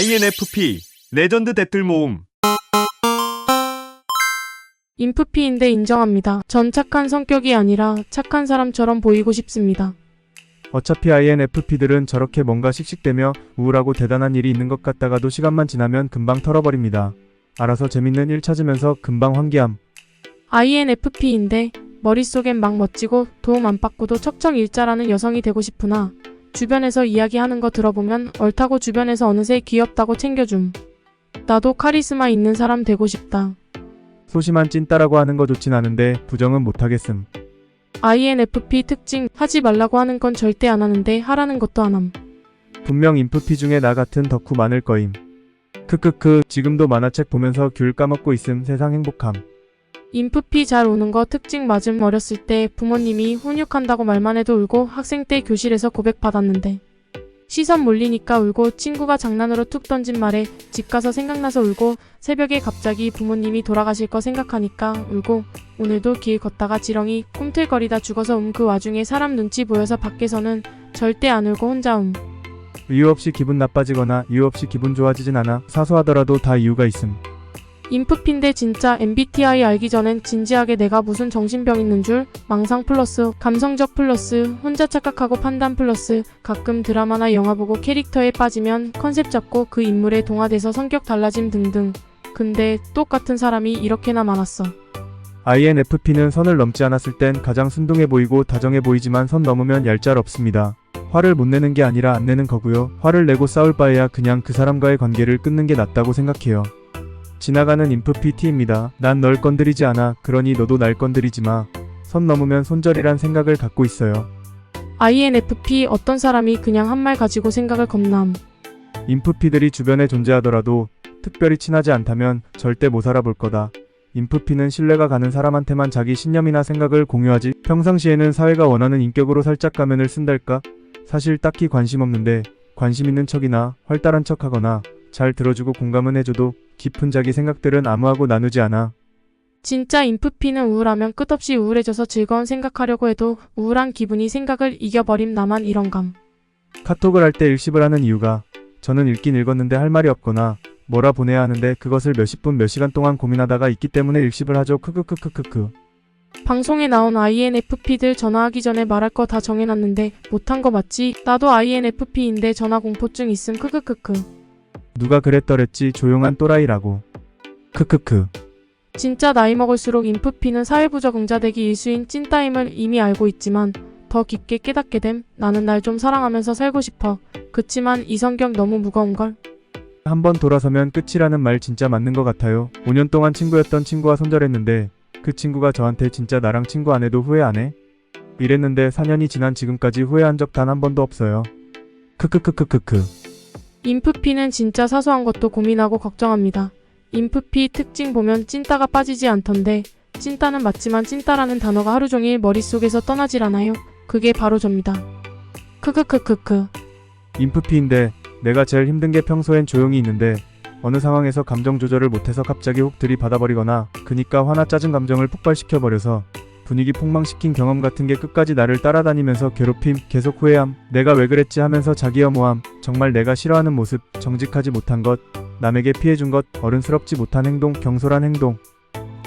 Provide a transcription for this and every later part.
INFP 레전드 댓글 모음 인프피인데 인정합니다. 전 착한 성격이 아니라 착한 사람처럼 보이고 싶습니다. 어차피 INFP들은 저렇게 뭔가 씩씩대며 우울하고 대단한 일이 있는 것 같다가도 시간만 지나면 금방 털어버립니다. 알아서 재밌는 일 찾으면서 금방 환기함. INFP인데 머릿속엔 막 멋지고 도움 안 받고도 척척 일자라는 여성이 되고 싶으나 주변에서 이야기하는 거 들어보면 옳다고 주변에서 어느새 귀엽다고 챙겨줌. 나도 카리스마 있는 사람 되고 싶다. 소심한 찐따라고 하는 거 좋진 않은데 부정은 못하겠음. INFP 특징 하지 말라고 하는 건 절대 안 하는데 하라는 것도 안 함. 분명 인프피 중에 나 같은 덕후 많을 거임. 크크크 지금도 만화책 보면서 귤 까먹고 있음 세상 행복함. 인프피 잘 오는 거 특징 맞음 어렸을 때 부모님이 훈육한다고 말만 해도 울고 학생 때 교실에서 고백받았는데 시선 몰리니까 울고 친구가 장난으로 툭 던진 말에 집 가서 생각나서 울고 새벽에 갑자기 부모님이 돌아가실 거 생각하니까 울고 오늘도 길 걷다가 지렁이 꿈틀거리다 죽어서 음 그 와중에 사람 눈치 보여서 밖에서는 절대 안 울고 혼자 음 이유 없이 기분 나빠지거나 이유 없이 기분 좋아지진 않아 사소하더라도 다 이유가 있음. 인프피인데 진짜 MBTI 알기 전엔 진지하게 내가 무슨 정신병 있는 줄 망상 플러스 감성적 플러스 혼자 착각하고 판단 플러스 가끔 드라마나 영화 보고 캐릭터에 빠지면 컨셉 잡고 그 인물에 동화돼서 성격 달라짐 등등 근데 똑같은 사람이 이렇게나 많았어 INFP는 선을 넘지 않았을 땐 가장 순둥해 보이고 다정해 보이지만 선 넘으면 얄짤없습니다. 화를 못 내는 게 아니라 안 내는 거고요. 화를 내고 싸울 바에야 그냥 그 사람과의 관계를 끊는 게 낫다고 생각해요. 지나가는 인프피 T입니다. 난 널 건드리지 않아. 그러니 너도 날 건드리지 마. 선 넘으면 손절이란 생각을 갖고 있어요. INFP 어떤 사람이 그냥 한 말 가지고 생각을 겁남 인프피들이 주변에 존재하더라도 특별히 친하지 않다면 절대 못 살아볼 거다. 인프피는 신뢰가 가는 사람한테만 자기 신념이나 생각을 공유하지 평상시에는 사회가 원하는 인격으로 살짝 가면을 쓴달까? 사실 딱히 관심 없는데 관심 있는 척이나 활달한 척 하거나 잘 들어주고 공감은 해줘도 깊은 자기 생각들은 아무하고 나누지 않아. 진짜 인프피는 우울하면 끝없이 우울해져서 즐거운 생각하려고 해도 우울한 기분이 생각을 이겨버림 나만 이런감 카톡을 할 때 일십을 하는 이유가 저는 읽긴 읽었는데 할 말이 없거나 뭐라 보내야 하는데 그것을 몇십 분 몇 시간 동안 고민하다가 있기 때문에 일십을 하죠. 크크크크크크. 방송에 나온 INFP들 전화하기 전에 말할 거 다 정해놨는데 못한 거 맞지? 나도 INFP인데 전화 공포증 있음 크크크크. 누가 그랬더랬지 조용한 또라이라고. 크크크. 진짜 나이 먹을수록 인프피는 사회부적 응자되기 일수인 찐따임을 이미 알고 있지만 더 깊게 깨닫게 됨. 나는 날 좀 사랑하면서 살고 싶어. 그치만 이 성격 너무 무거운걸. 한번 돌아서면 끝이라는 말 진짜 맞는 것 같아요. 5년 동안 친구였던 친구와 손절했는데 그 친구가 저한테 진짜 나랑 친구 안 해도 후회 안 해? 이랬는데 4년이 지난 지금까지 후회한 적 단 한 번도 없어요. 크크크크크크. 인프피는 진짜 사소한 것도 고민하고 걱정합니다. 인프피 특징 보면 찐따가 빠지지 않던데 찐따는 맞지만 찐따라는 단어가 하루 종일 머릿속에서 떠나질 않아요. 그게 바로 접니다. 크크크크크. 인프피인데 내가 제일 힘든 게 평소엔 조용히 있는데 어느 상황에서 감정 조절을 못해서 갑자기 혹 들이받아버리거나 그니까 화나 짜증 감정을 폭발시켜버려서 분위기 폭망시킨 경험 같은 게 끝까지 나를 따라다니면서 괴롭힘, 계속 후회함, 내가 왜 그랬지 하면서 자기 혐오함, 정말 내가 싫어하는 모습, 정직하지 못한 것, 남에게 피해준 것, 어른스럽지 못한 행동, 경솔한 행동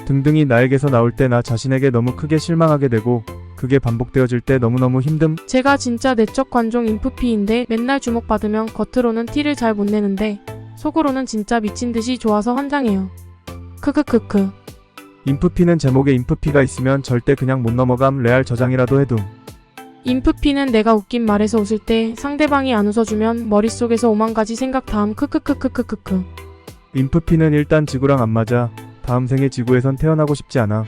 등등이 나에게서 나올 때 나 자신에게 너무 크게 실망하게 되고 그게 반복되어질 때 너무너무 힘듦, 제가 진짜 내적 관종 인프피인데 맨날 주목받으면 겉으로는 티를 잘 못 내는데 속으로는 진짜 미친 듯이 좋아서 환장해요. 크크크크. 인프피는 제목에 인프피가 있으면 절대 그냥 못 넘어감 레알 저장이라도 해둠. 인프피는 내가 웃긴 말에서 웃을 때 상대방이 안 웃어주면 머릿속에서 오만 가지 생각 다음 크크크크크크크. 인프피는 일단 지구랑 안 맞아. 다음 생에 지구에선 태어나고 싶지 않아.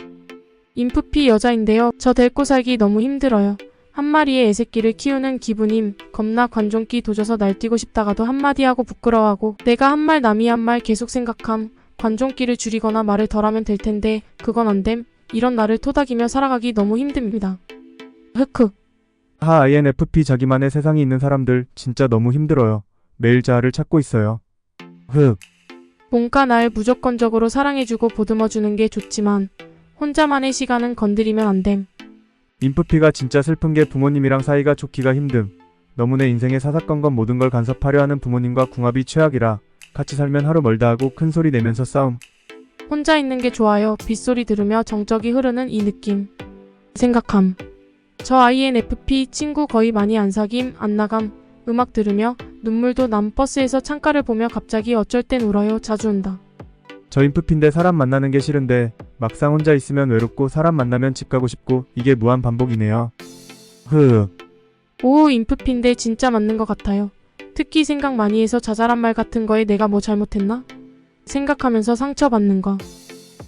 인프피 여자인데요. 저 데리고 살기 너무 힘들어요. 한 마리의 애새끼를 키우는 기분임. 겁나 관종기 도져서 날뛰고 싶다가도 한마디 하고 부끄러워하고 내가 한 말 남이 한 말 계속 생각함. 관종기를 줄이거나 말을 덜하면 될 텐데 그건 안 됨. 이런 나를 토닥이며 살아가기 너무 힘듭니다. 흑흑. 하 INFP 자기만의 세상이 있는 사람들 진짜 너무 힘들어요. 매일 자아를 찾고 있어요. 흑. 뭔가 날 무조건적으로 사랑해주고 보듬어주는 게 좋지만 혼자만의 시간은 건드리면 안 됨. 인프피가 진짜 슬픈 게 부모님이랑 사이가 좋기가 힘듦. 너무 내 인생의 사사건건 모든 걸 간섭하려 하는 부모님과 궁합이 최악이라 같이 살면 하루 멀다 하고 큰 소리 내면서 싸움. 혼자 있는 게 좋아요. 빗소리 들으며 정적이 흐르는 이 느낌. 생각함. 저 INFP 친구 거의 많이 안 사김, 안 나감. 음악 들으며 눈물도 남 버스에서 창가를 보며 갑자기 어쩔 땐 울어요. 자주 운다. 저 인프피인데 사람 만나는 게 싫은데 막상 혼자 있으면 외롭고 사람 만나면 집 가고 싶고 이게 무한 반복이네요. 흐. 오, 인프피인데 진짜 맞는 것 같아요. 특히 생각 많이 해서 자잘한 말 같은 거에 내가 뭐 잘못했나? 생각하면서 상처받는 거.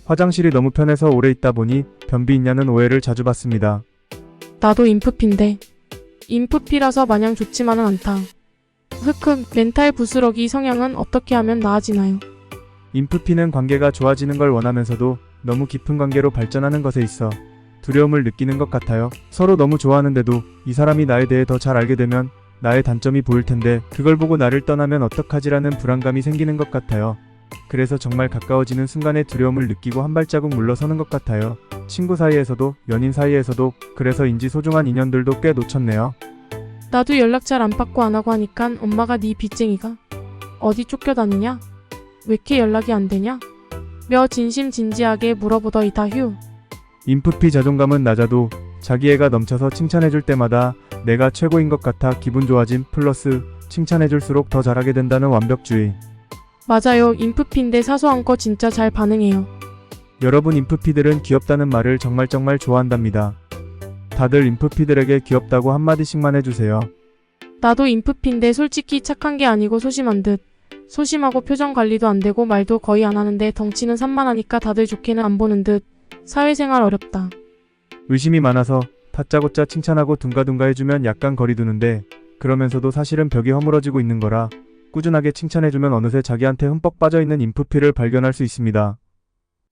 화장실이 너무 편해서 오래 있다 보니 변비 있냐는 오해를 자주 받습니다. 나도 인프피인데. 인프피라서 마냥 좋지만은 않다. 흑흑, 멘탈 부스러기 성향은 어떻게 하면 나아지나요? 인프피는 관계가 좋아지는 걸 원하면서도 너무 깊은 관계로 발전하는 것에 있어 두려움을 느끼는 것 같아요. 서로 너무 좋아하는데도 이 사람이 나에 대해 더 잘 알게 되면 나의 단점이 보일 텐데 그걸 보고 나를 떠나면 어떡하지라는 불안감이 생기는 것 같아요. 그래서 정말 가까워지는 순간에 두려움을 느끼고 한 발자국 물러서는 것 같아요. 친구 사이에서도 연인 사이에서도 그래서인지 소중한 인연들도 꽤 놓쳤네요. 나도 연락 잘 안 받고 안 하고 하니깐 엄마가 네 빚쟁이가 어디 쫓겨다니냐? 왜 이렇게 연락이 안 되냐? 며 진심 진지하게 물어보더이다 휴. 인프피 자존감은 낮아도 자기 애가 넘쳐서 칭찬해줄 때마다 내가 최고인 것 같아 기분 좋아짐 플러스 칭찬해줄수록 더 잘하게 된다는 완벽주의. 맞아요. 인프피인데 사소한 거 진짜 잘 반응해요. 여러분 인프피들은 귀엽다는 말을 정말 정말 좋아한답니다. 다들 인프피들에게 귀엽다고 한마디씩만 해주세요. 나도 인프피인데 솔직히 착한 게 아니고 소심한 듯. 소심하고 표정 관리도 안 되고 말도 거의 안 하는데 덩치는 산만하니까 다들 좋게는 안 보는 듯. 사회생활 어렵다. 의심이 많아서 다짜고짜 칭찬하고 둥가둥가 해주면 약간 거리 두는데 그러면서도 사실은 벽이 허물어지고 있는 거라 꾸준하게 칭찬해주면 어느새 자기한테 흠뻑 빠져있는 인프피를 발견할 수 있습니다.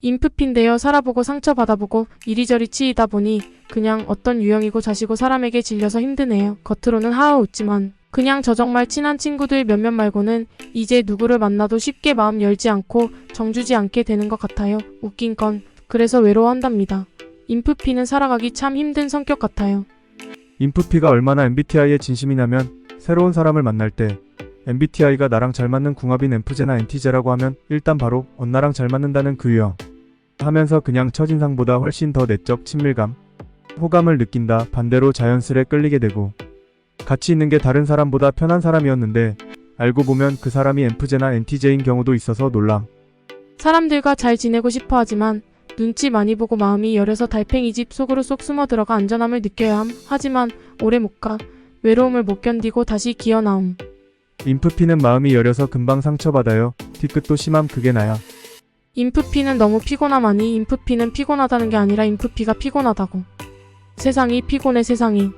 인프피인데요. 살아보고 상처받아보고 이리저리 치이다 보니 그냥 어떤 유형이고 자시고 사람에게 질려서 힘드네요. 겉으로는 하하 웃지만 그냥 저 정말 친한 친구들 몇몇 말고는 이제 누구를 만나도 쉽게 마음 열지 않고 정주지 않게 되는 것 같아요. 웃긴 건 그래서 외로워한답니다. 인프피는 살아가기 참 힘든 성격 같아요. 인프피가 얼마나 MBTI에 진심이냐면 새로운 사람을 만날 때 MBTI가 나랑 잘 맞는 궁합인 엠프제나 엔티제라고 하면 일단 바로 언나랑 잘 맞는다는 그 유형 하면서 그냥 첫인상보다 훨씬 더 내적 친밀감, 호감을 느낀다 반대로 자연스레 끌리게 되고 같이 있는 게 다른 사람보다 편한 사람이었는데 알고 보면 그 사람이 엠프제나 엔티제인 경우도 있어서 놀람. 사람들과 잘 지내고 싶어 하지만 눈치 많이 보고 마음이 여려서 달팽이 집 속으로 쏙 숨어 들어가 안전함을 느껴야 함. 하지만 오래 못 가. 외로움을 못 견디고 다시 기어 나옴. 인프피는 마음이 여려서 금방 상처받아요. 뒤끝도 심함 그게 나야. 인프피는 너무 피곤함 아니 인프피는 피곤하다는 게 아니라 인프피가 피곤하다고. 세상이 피곤해 세상이.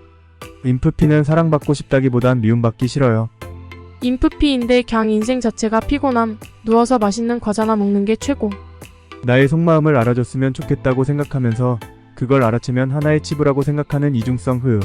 인프피는 사랑받고 싶다기보단 미움받기 싫어요. 인프피인데 그냥 인생 자체가 피곤함. 누워서 맛있는 과자나 먹는 게 최고. 나의 속마음을 알아줬으면 좋겠다고 생각하면서 그걸 알아채면 하나의 치부라고 생각하는 이중성 흐.